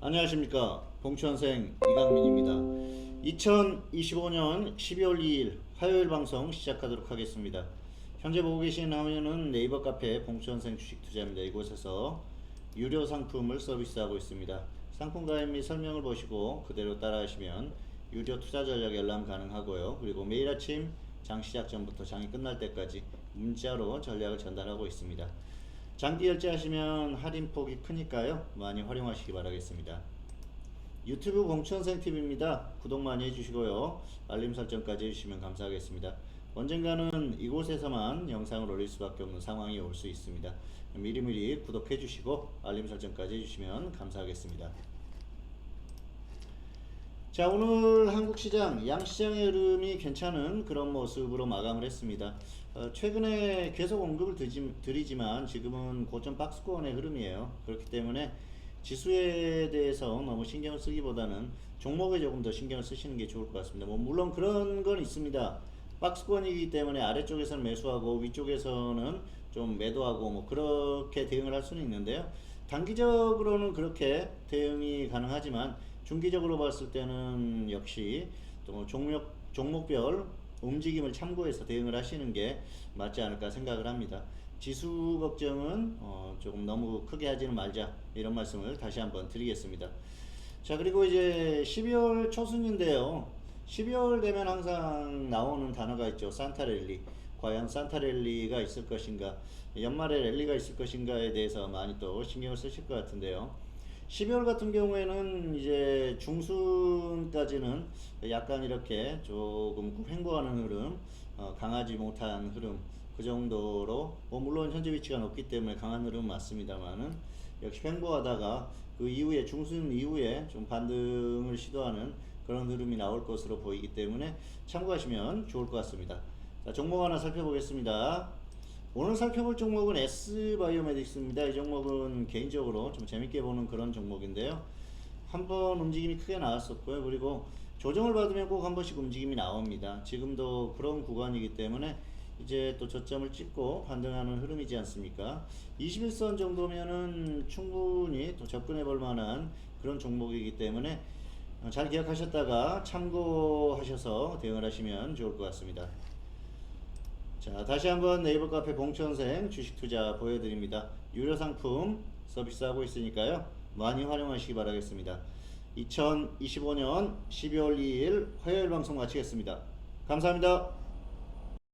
안녕하십니까. 봉천생 이강민입니다. 2025년 12월 2일 화요일 방송 시작하도록 하겠습니다. 현재 보고 계신 화면은 네이버 카페 봉천생 주식 투자입니다 이곳에서 유료 상품을 서비스하고 있습니다. 상품 가입 및 설명을 보시고 그대로 따라하시면 유료 투자 전략 열람 가능하고요. 그리고 매일 아침 장 시작 전부터 장이 끝날 때까지 문자로 전략을 전달하고 있습니다 장기 결제하시면 할인폭이 크니까요. 많이 활용하시기 바라겠습니다. 유튜브 공천생 TV입니다. 구독 많이 해주시고요. 알림 설정까지 해주시면 감사하겠습니다. 언젠가는 이곳에서만 영상을 올릴 수밖에 없는 상황이 올 수 있습니다. 미리미리 구독해 주시고 알림 설정까지 해주시면 감사하겠습니다. 자 오늘 한국 시장 양시장의 흐름이 괜찮은 그런 모습으로 마감을 했습니다. 어, 최근에 계속 언급을 드지, 드리지만 지금은 고점 박스권의 흐름이에요. 그렇기 때문에 지수에 대해서 너무 신경을 쓰기보다는 종목에 조금 더 신경을 쓰시는 게 좋을 것 같습니다. 뭐 물론 그런 건 있습니다. 박스권이기 때문에 아래쪽에서는 매수하고 위쪽에서는 좀 매도하고 뭐 그렇게 대응을 할 수는 있는데요. 단기적으로는 그렇게 대응이 가능하지만 중기적으로 봤을 때는 역시 또 종목 종목별 움직임을 참고해서 대응을 하시는 게 맞지 않을까 생각을 합니다. 지수 걱정은 어 조금 너무 크게 하지는 말자 이런 말씀을 다시 한번 드리겠습니다. 자 그리고 이제 12월 초순인데요. 12월 되면 항상 나오는 단어가 있죠. 산타랠리. 과연 산타랠리가 있을 것인가, 연말에 랠리가 있을 것인가에 대해서 많이 또 신경을 쓰실 것 같은데요. 12월 같은 경우에는 이제 중순까지는 약간 이렇게 조금 횡보하는 흐름, 어, 강하지 못한 흐름, 그 정도로, 뭐 물론 현재 위치가 높기 때문에 강한 흐름은 맞습니다만은 역시 횡보하다가 그 이후에 중순 이후에 좀 반등을 시도하는 그런 흐름이 나올 것으로 보이기 때문에 참고하시면 좋을 것 같습니다. 자, 종목 하나 살펴보겠습니다. 오늘 살펴볼 종목은 S바이오메딕스입니다. 이 종목은 개인적으로 좀 재밌게 보는 그런 종목인데요. 한번 움직임이 크게 나왔었고요. 그리고 조정을 받으면 꼭 한 번씩 움직임이 나옵니다. 지금도 그런 구간이기 때문에 이제 또 저점을 찍고 반등하는 흐름이지 않습니까? 21선 정도면은 충분히 또 접근해 볼 만한 그런 종목이기 때문에 어, 잘 기억하셨다가 참고하셔서 대응을 하시면 좋을 것 같습니다. 자, 다시 한번 네이버 카페 봉천생 주식 투자 보여드립니다. 유료 상품 서비스하고 있으니까요. 많이 활용하시기 바라겠습니다. 2025년 12월 2일 화요일 방송 마치겠습니다. 감사합니다.